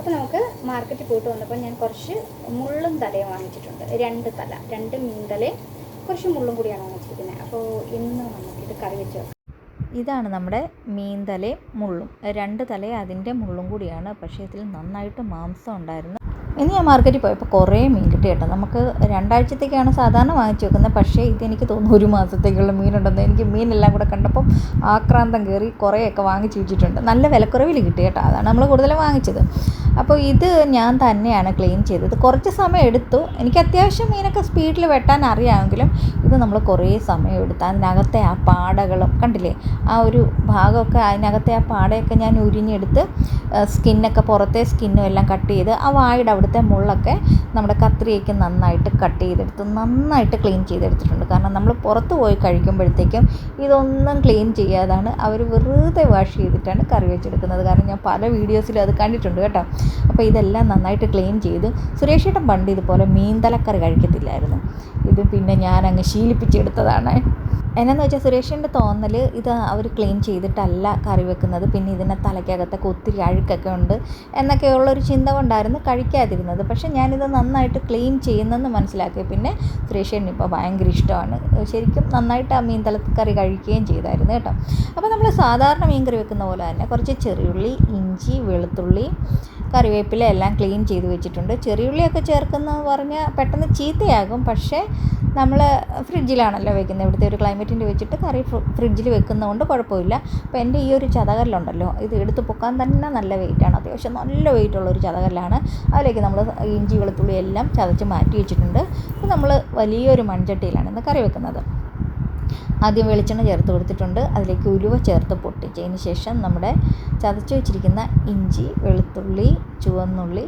അപ്പോൾ നമുക്ക് മാർക്കറ്റിൽ പോയിട്ട് വന്നപ്പോൾ ഞാൻ കുറച്ച് മുള്ളും തലയും വാങ്ങിച്ചിട്ടുണ്ട്. രണ്ട് തല രണ്ട് മീൻതലയും കുറച്ച് മുള്ളും കൂടിയാണ് വാങ്ങിച്ചിരിക്കുന്നത്. അപ്പോൾ ഇന്ന് നമുക്കിത് കറി വെച്ച് ഇതാണ് നമ്മുടെ മീൻ തലയും മുള്ളും. രണ്ട് തലയും അതിന്റെ മുള്ളും കൂടിയാണ്. പക്ഷേ ഇതിൽ നന്നായിട്ട് മാംസം ഉണ്ടായിരുന്നു. ഇനി ഞാൻ മാർക്കറ്റിൽ പോയപ്പോൾ കുറേ മീൻ കിട്ടി കേട്ടോ. നമുക്ക് രണ്ടാഴ്ചത്തേക്കാണ് സാധാരണ വാങ്ങിച്ചു വെക്കുന്നത്. പക്ഷേ ഇതെനിക്ക് തോന്നുന്നു ഒരു മാസത്തേക്കുള്ള മീനുണ്ടെന്ന്. എനിക്ക് മീനെല്ലാം കൂടെ കണ്ടപ്പം ആക്രാന്തം കയറി കുറേയൊക്കെ വാങ്ങിച്ചു വെച്ചിട്ടുണ്ട്. നല്ല വിലക്കുറവിൽ കിട്ടി കേട്ടോ. അതാണ് നമ്മൾ കൂടുതലും വാങ്ങിച്ചത്. അപ്പോൾ ഇത് ഞാൻ തന്നെയാണ് ക്ലീൻ ചെയ്തത്. കുറച്ച് സമയം എടുത്തു. എനിക്ക് അത്യാവശ്യം മീനൊക്കെ സ്പീഡിൽ വെട്ടാൻ അറിയാമെങ്കിലും ഇത് നമ്മൾ കുറേ സമയം എടുത്തു. അതിനകത്തെ ആ പാടകളും കണ്ടില്ലേ? ആ ഒരു ഭാഗമൊക്കെ അതിനകത്തെ ആ പാടയൊക്കെ ഞാൻ ഉരിഞ്ഞെടുത്ത് സ്കിന്നൊക്കെ പുറത്തെ സ്കിന്നും എല്ലാം കട്ട് ചെയ്ത് ആ വായുടെ അവിടുത്തെ മുള്ളൊക്കെ നമ്മുടെ കത്രിയൊക്കെ നന്നായിട്ട് കട്ട് ചെയ്തെടുത്ത് നന്നായിട്ട് ക്ലീൻ ചെയ്തെടുത്തിട്ടുണ്ട്. കാരണം നമ്മൾ പുറത്ത് പോയി കഴിക്കുമ്പോഴത്തേക്കും ഇതൊന്നും ക്ലീൻ ചെയ്യാതാണ്. അവർ വെറുതെ വാഷ് ചെയ്തിട്ടാണ് കറി വെച്ചെടുക്കുന്നത്. കാരണം ഞാൻ പല വീഡിയോസിലും അത് കണ്ടിട്ടുണ്ട് കേട്ടോ. അപ്പോൾ ഇതെല്ലാം നന്നായിട്ട് ക്ലീൻ ചെയ്ത് സുരേഷേട്ടൻ പണ്ട് ഇതുപോലെ മീൻ തലക്കറി കഴിക്കത്തില്ലായിരുന്നു. ഇത് പിന്നെ ഞാൻ അങ്ങ് ശീലിപ്പിച്ചെടുത്തതാണ്. എന്നാന്ന് വെച്ചാൽ സുരേഷിന്റെ തോന്നൽ ഇത് അവർ ക്ലീൻ ചെയ്തിട്ടല്ല കറി വെക്കുന്നത്. പിന്നെ ഇതിനെ തലയ്ക്കകത്തൊക്കെ ഒത്തിരി അഴുക്കൊക്കെ ഉണ്ട് എന്നൊക്കെയുള്ളൊരു ചിന്ത കൊണ്ടായിരുന്നു കഴിക്കാതിരുന്നത്. പക്ഷേ ഞാനിത് നന്നായിട്ട് ക്ലീൻ ചെയ്യുന്നെന്ന് മനസ്സിലാക്കി പിന്നെ സുരേഷിന് ഇപ്പോൾ ഭയങ്കര ഇഷ്ടമാണ്. ശരിക്കും നന്നായിട്ട് ആ മീൻ കറി കഴിക്കുകയും ചെയ്തായിരുന്നു കേട്ടോ. അപ്പോൾ നമ്മൾ സാധാരണ മീൻ കറി വെക്കുന്ന പോലെ തന്നെ കുറച്ച് ചെറിയുള്ളി ഇഞ്ചി വെളുത്തുള്ളി കറിവേപ്പില എല്ലാം ക്ലീൻ ചെയ്ത് വെച്ചിട്ടുണ്ട്. ചെറിയുള്ളിയൊക്കെ ചേർക്കുന്നതെന്ന് പറഞ്ഞാൽ പെട്ടെന്ന് ചീത്തയാകും. പക്ഷേ നമ്മൾ ഫ്രിഡ്ജിലാണല്ലോ വെക്കുന്നത്. ഇവിടുത്തെ ഒരു ക്ലൈമറ്റിന്റെ വെച്ചിട്ട് കറി ഫ്രിഡ്ജിൽ വെക്കുന്നതുകൊണ്ട് കുഴപ്പമില്ല. അപ്പോൾ എന്റെ ഈ ഒരു ചതകല്ലുണ്ടല്ലോ ഇത് എടുത്ത് പൊക്കാൻ തന്നെ നല്ല വെയിറ്റാണ്. അത്യാവശ്യം നല്ല വെയിറ്റുള്ള ഒരു ചതകല്ലാണ്. അതിലേക്ക് നമ്മൾ ഇഞ്ചി വെളുത്തുള്ളി എല്ലാം ചതച്ച് മാറ്റി വെച്ചിട്ടുണ്ട്. അപ്പോൾ നമ്മൾ വലിയൊരു മൺചട്ടിയിലാണ് ഇന്ന് കറി വെക്കുന്നത്. ആദ്യം വെളിച്ചെണ്ണ ചേർത്ത് കൊടുത്തിട്ടുണ്ട്. അതിലേക്ക് ഉലുവ ചേർത്ത് പൊട്ടിച്ചതിന് ശേഷം നമ്മുടെ ചതച്ച് വെച്ചിരിക്കുന്ന ഇഞ്ചി വെളുത്തുള്ളി ചുവന്നുള്ളി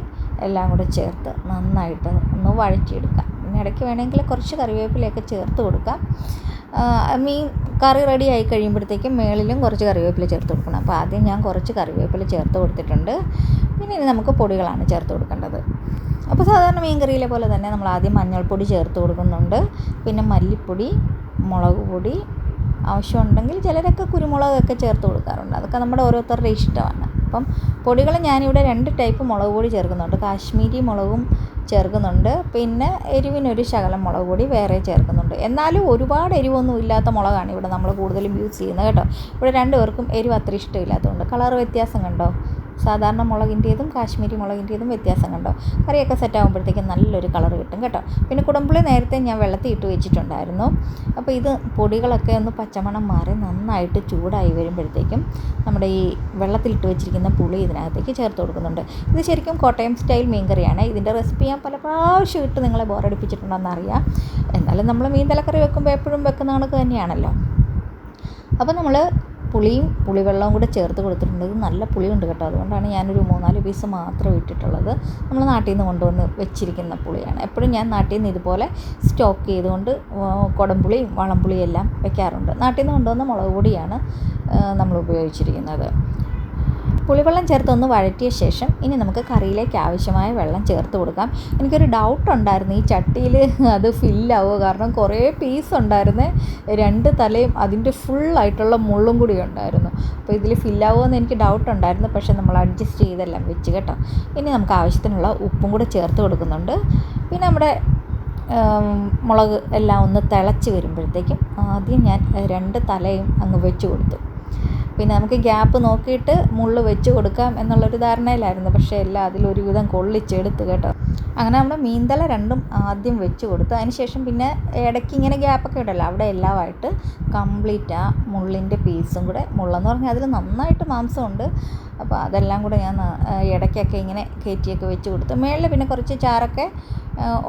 എല്ലാം കൂടെ ചേർത്ത് നന്നായിട്ട് ഒന്ന് വഴറ്റിയെടുക്കാം. പിന്നെ ഇടയ്ക്ക് വേണമെങ്കിൽ കുറച്ച് കറിവേപ്പിലയൊക്കെ ചേർത്ത് കൊടുക്കാം. മീൻ കറി റെഡി ആയി കഴിയുമ്പോഴത്തേക്കും മേളിലും കുറച്ച് കറിവേപ്പില ചേർത്ത് കൊടുക്കണം. അപ്പോൾ ആദ്യം ഞാൻ കുറച്ച് കറിവേപ്പില ചേർത്ത് കൊടുത്തിട്ടുണ്ട്. പിന്നെ ഇനി നമുക്ക് പൊടികളാണ് ചേർത്ത് കൊടുക്കേണ്ടത്. അപ്പോൾ സാധാരണ മീൻ കറിയിലെ പോലെ തന്നെ നമ്മൾ ആദ്യം മഞ്ഞൾപ്പൊടി ചേർത്ത് കൊടുക്കുന്നുണ്ട്. പിന്നെ മല്ലിപ്പൊടി മുളക് പൊടി ആവശ്യമുണ്ടെങ്കിൽ ചിലരൊക്കെ കുരുമുളകൊക്കെ ചേർത്ത് കൊടുക്കാറുണ്ട്. അതൊക്കെ നമ്മുടെ ഓരോരുത്തരുടെ ഇഷ്ടമാണ്. അപ്പം പൊടികൾ ഞാനിവിടെ രണ്ട് ടൈപ്പ് മുളക് പൊടി ചേർക്കുന്നുണ്ട്. കാശ്മീരി മുളകും ചേർക്കുന്നുണ്ട്. പിന്നെ എരിവിനൊരു ശകലം മുളക് പൊടി വേറെ ചേർക്കുന്നുണ്ട്. എന്നാലും ഒരുപാട് എരിവൊന്നും ഇല്ലാത്ത മുളകാണ് ഇവിടെ നമ്മൾ കൂടുതലും യൂസ് ചെയ്യുന്നത് കേട്ടോ. ഇവിടെ രണ്ടുപേർക്കും എരിവ് അത്ര ഇഷ്ടമില്ലാത്തതുകൊണ്ട്. കളർ വ്യത്യാസം കണ്ടോ? സാധാരണ മുളകിന്റേതും കാശ്മീരി മുളകിന്റേതും വ്യത്യാസം കണ്ടോ കറിയൊക്കെ സെറ്റ് ആകുമ്പോഴത്തേക്കും നല്ലൊരു കളർ കിട്ടും കേട്ടോ. പിന്നെ കുടമ്പുളി നേരത്തെ ഞാൻ വെള്ളത്തിൽ ഇട്ട് വെച്ചിട്ടുണ്ടായിരുന്നു. അപ്പോൾ ഇത് പൊടികളൊക്കെ ഒന്ന് പച്ചമണം മാറി നന്നായിട്ട് ചൂടായി വരുമ്പോഴത്തേക്കും നമ്മുടെ ഈ വെള്ളത്തിലിട്ട് വെച്ചിരിക്കുന്ന പുളി ഇതിനകത്തേക്ക് ചേർത്ത് കൊടുക്കുന്നുണ്ട്. ഇത് ശരിക്കും കോട്ടയം സ്റ്റൈൽ മീൻ കറിയാണ്. ഇതിന്റെ റെസിപ്പി ഞാൻ പല പ്രാവശ്യം ഇട്ട് നിങ്ങളെ ബോറടിപ്പിച്ചിട്ടുണ്ടെന്ന് അറിയാം. എന്നാലും നമ്മൾ മീൻ തലക്കറി വെക്കുമ്പോൾ എപ്പോഴും വെക്കുന്ന കണക്ക് തന്നെയാണല്ലോ. അപ്പോൾ നമ്മൾ പുളിയും പുളിവെള്ളവും കൂടെ ചേർത്ത് കൊടുത്തിട്ടുണ്ട്. ഇത് നല്ല പുളിയുണ്ട് കേട്ടോ. അതുകൊണ്ടാണ് ഞാനൊരു മൂന്നാൽ പീസ് മാത്രം ഇട്ടിട്ടുള്ളത്. നമ്മൾ നാട്ടിൽ നിന്ന് കൊണ്ടുവന്ന് വെച്ചിരിക്കുന്ന പുളിയാണ്. എപ്പോഴും ഞാൻ നാട്ടിൽ നിന്ന് ഇതുപോലെ സ്റ്റോക്ക് ചെയ്തുകൊണ്ട് കുടംപുളിയും വളംപുളിയും എല്ലാം വെക്കാറുണ്ട്. നാട്ടിൽ നിന്ന് കൊണ്ടുവന്ന മുളക് പൊടിയാണ് നമ്മൾ ഉപയോഗിച്ചിരിക്കുന്നത്. പുളിവെള്ളം ചേർത്തൊന്ന് വഴറ്റിയ ശേഷം ഇനി നമുക്ക് കറിയിലേക്ക് ആവശ്യമായ വെള്ളം ചേർത്ത് കൊടുക്കാം. എനിക്കൊരു ഡൗട്ട് ഉണ്ടായിരുന്നു. ഈ ചട്ടിയിൽ അത് ഫില്ലാവുമോ കാരണം കുറേ പീസ് ഉണ്ടായിരുന്നു. രണ്ട് തലയും അതിന്റെ ഫുള്ളായിട്ടുള്ള മുള്ളും കൂടി ഉണ്ടായിരുന്നു. അപ്പോൾ ഇതിൽ ഫില്ലാവുമോ എന്ന് എനിക്ക് ഡൗട്ട് ഉണ്ടായിരുന്നു. പക്ഷേ നമ്മൾ അഡ്ജസ്റ്റ് ചെയ്തെല്ലാം വെച്ച് കേട്ടോ. ഇനി നമുക്ക് ആവശ്യത്തിനുള്ള ഉപ്പും കൂടെ ചേർത്ത് കൊടുക്കുന്നുണ്ട്. പിന്നെ നമ്മുടെ മുളക് എല്ലാം ഒന്ന് തിളച്ച് വരുമ്പോഴത്തേക്കും ആദ്യം ഞാൻ രണ്ട് തലയും അങ്ങ് വെച്ച് കൊടുത്തു. പിന്നെ നമുക്ക് ഗ്യാപ്പ് നോക്കിയിട്ട് മുള്ള് വെച്ച് കൊടുക്കാം എന്നുള്ളൊരു ധാരണയിലായിരുന്നു. പക്ഷേ എല്ലാം അതിലൊരുവിധം കൊള്ളിച്ചെടുത്ത് കേട്ടോ. അങ്ങനെ നമ്മൾ മീൻതല രണ്ടും ആദ്യം വെച്ച് കൊടുത്തു. അതിന് ശേഷം പിന്നെ ഇടയ്ക്ക് ഇങ്ങനെ ഗ്യാപ്പൊക്കെ ഇടല്ലോ അവിടെ എല്ലാമായിട്ട് കംപ്ലീറ്റ് ആ മുള്ളിന്റെ പീസും കൂടെ മുള്ളെന്ന് പറഞ്ഞാൽ അതിൽ നന്നായിട്ട് മാംസമുണ്ട്. അപ്പോൾ അതെല്ലാം കൂടെ ഞാൻ ഇടയ്ക്കൊക്കെ ഇങ്ങനെ കയറ്റിയൊക്കെ വെച്ച് കൊടുത്തു. മേളിൽ പിന്നെ കുറച്ച് ചാറൊക്കെ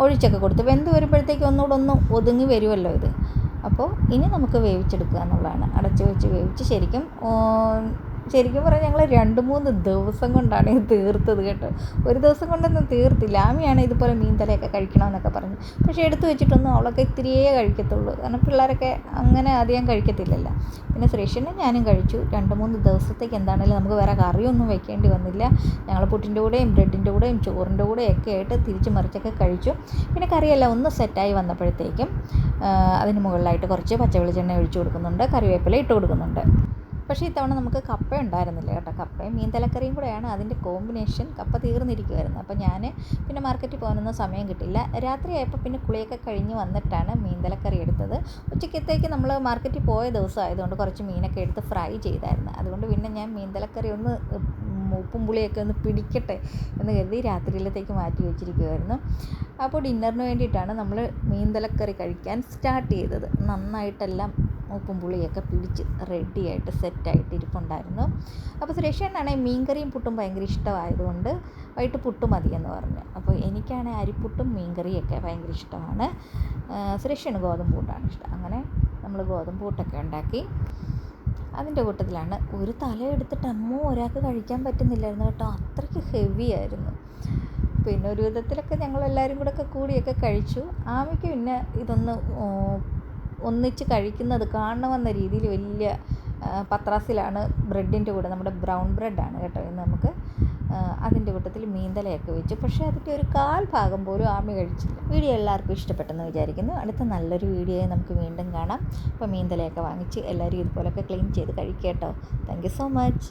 ഒഴിച്ചൊക്കെ കൊടുത്തു. വെന്ത് വരുമ്പോഴത്തേക്ക് ഒന്നുകൂടെ ഒന്ന് ഒതുങ്ങി വരുമല്ലോ ഇത്. അപ്പോൾ ഇനി നമുക്ക് വേവിച്ചെടുക്കുക എന്നുള്ളതാണ്. അടച്ച് വെച്ച് വേവിച്ച് ശരിക്കും ശരിക്കും പറഞ്ഞാൽ ഞങ്ങൾ രണ്ട് മൂന്ന് ദിവസം കൊണ്ടാണ് ഇത് തീർത്തത് കേട്ടോ. ഒരു ദിവസം കൊണ്ടൊന്നും തീർത്തില്ല. ആമിയാണ് ഇതുപോലെ മീൻ തലയൊക്കെ കഴിക്കണമെന്നൊക്കെ പറഞ്ഞു. പക്ഷേ എടുത്തു വെച്ചിട്ടൊന്നും അവളൊക്കെ ഇത്തിരിയേ കഴിക്കത്തുള്ളൂ. കാരണം പിള്ളേരൊക്കെ അങ്ങനെ അധികം കഴിക്കത്തില്ലല്ലോ. പിന്നെ ശ്രീഷനെ ഞാനും കഴിച്ചു. രണ്ട് മൂന്ന് ദിവസത്തേക്ക് എന്താണെങ്കിലും നമുക്ക് വേറെ കറിയൊന്നും വെക്കേണ്ടി വന്നില്ല. ഞങ്ങൾ പുട്ടിന്റെ കൂടെയും ബ്രെഡിന്റെ കൂടെയും ചോറിന്റെ കൂടെയും ഒക്കെ ആയിട്ട് തിരിച്ച് മറിച്ചൊക്കെ കഴിച്ചു. പിന്നെ കറിയെല്ലാം ഒന്ന് സെറ്റായി വന്നപ്പോഴത്തേക്കും അതിന് മുകളിലായിട്ട് കുറച്ച് പച്ചവെളിച്ചെണ്ണ ഒഴിച്ചു കൊടുക്കുന്നുണ്ട്. കറിവേപ്പില ഇട്ട് കൊടുക്കുന്നുണ്ട്. പക്ഷേ ഇത്തവണ നമുക്ക് കപ്പ ഉണ്ടായിരുന്നില്ല കേട്ടോ. കപ്പയും മീൻ തലക്കറിയും കൂടെയാണ് അതിന്റെ കോമ്പിനേഷൻ കപ്പ തീർന്നിരിക്കുമായിരുന്നു അപ്പോൾ ഞാൻ പിന്നെ മാർക്കറ്റിൽ പോകാനൊന്നും സമയം കിട്ടില്ല രാത്രിയായപ്പോൾ പിന്നെ കുളിയൊക്കെ കഴിഞ്ഞ് വന്നിട്ടാണ് മീൻ തലക്കറി എടുത്തത്. ഉച്ചക്കത്തേക്ക് നമ്മൾ മാർക്കറ്റിൽ പോയ ദിവസം ആയതുകൊണ്ട് കുറച്ച് മീനൊക്കെ എടുത്ത് ഫ്രൈ ചെയ്തായിരുന്നു. അതുകൊണ്ട് പിന്നെ ഞാൻ മീൻ തലക്കറി ഒന്ന് ഉപ്പും പുളിയൊക്കെ ഒന്ന് പിടിക്കട്ടെ എന്ന് കരുതി രാത്രിയിലത്തേക്ക് മാറ്റി വെച്ചിരിക്കുമായിരുന്നു അപ്പോൾ ഡിന്നറിന് വേണ്ടിയിട്ടാണ് നമ്മൾ മീൻ തലക്കറി കഴിക്കാൻ സ്റ്റാർട്ട് ചെയ്തത്. നന്നായിട്ടെല്ലാം ഉപ്പും പുളിയൊക്കെ പിടിച്ച് റെഡിയായിട്ട് സെറ്റായിട്ട് ഇരിപ്പുണ്ടായിരുന്നു. അപ്പോൾ സുരേഷനാണെങ്കിൽ മീൻകറിയും പുട്ടും ഭയങ്കര ഇഷ്ടമായതുകൊണ്ട് വൈകിട്ട് പുട്ട് മതിയെന്ന് പറഞ്ഞു. അപ്പോൾ എനിക്കാണെങ്കിൽ അരിപ്പുട്ടും മീൻകറിയൊക്കെ ഭയങ്കര ഇഷ്ടമാണ്. സുരേഷന് ഗോതമ്പ് പുട്ടാണ് ഇഷ്ടം. അങ്ങനെ നമ്മൾ ഗോതമ്പ് പുട്ടൊക്കെ ഉണ്ടാക്കി. അതിന്റെ കൂട്ടത്തിലാണ് ഒരു തല എടുത്തിട്ട് അമ്മ ഒരാൾക്ക് കഴിക്കാൻ പറ്റുന്നില്ലായിരുന്നു കേട്ടോ. അത്രയ്ക്ക് ഹെവി ആയിരുന്നു. പിന്നെ ഒരു വിധത്തിലൊക്കെ ഞങ്ങളെല്ലാവരും കൂടെ ഒക്കെ കൂടിയൊക്കെ കഴിച്ചു. ആമയ്ക്ക് പിന്നെ ഇതൊന്ന് ഒന്നിച്ച് കഴിക്കുന്നത് കാണണമെന്ന രീതിയിൽ വലിയ പത്രാസിലാണ് ബ്രെഡിന്റെ കൂടെ. നമ്മുടെ ബ്രൗൺ ബ്രെഡാണ് കേട്ടോ ഇന്ന് നമുക്ക് അതിന്റെ കൂട്ടത്തിൽ മീന്തലയൊക്കെ വെച്ച്. പക്ഷേ അതിന്റെ ഒരു കാൽ ഭാഗം പോലും ആമി കഴിച്ചില്ല. വീഡിയോ എല്ലാവർക്കും ഇഷ്ടപ്പെട്ടെന്ന് വിചാരിക്കുന്നു. അടുത്ത നല്ലൊരു വീഡിയോയെ നമുക്ക് വീണ്ടും കാണാം. അപ്പോൾ മീന്തലയൊക്കെ വാങ്ങിച്ച് എല്ലാവരും ഇതുപോലൊക്കെ ക്ലീൻ ചെയ്ത് കഴിക്കാം കേട്ടോ. Thank you so much.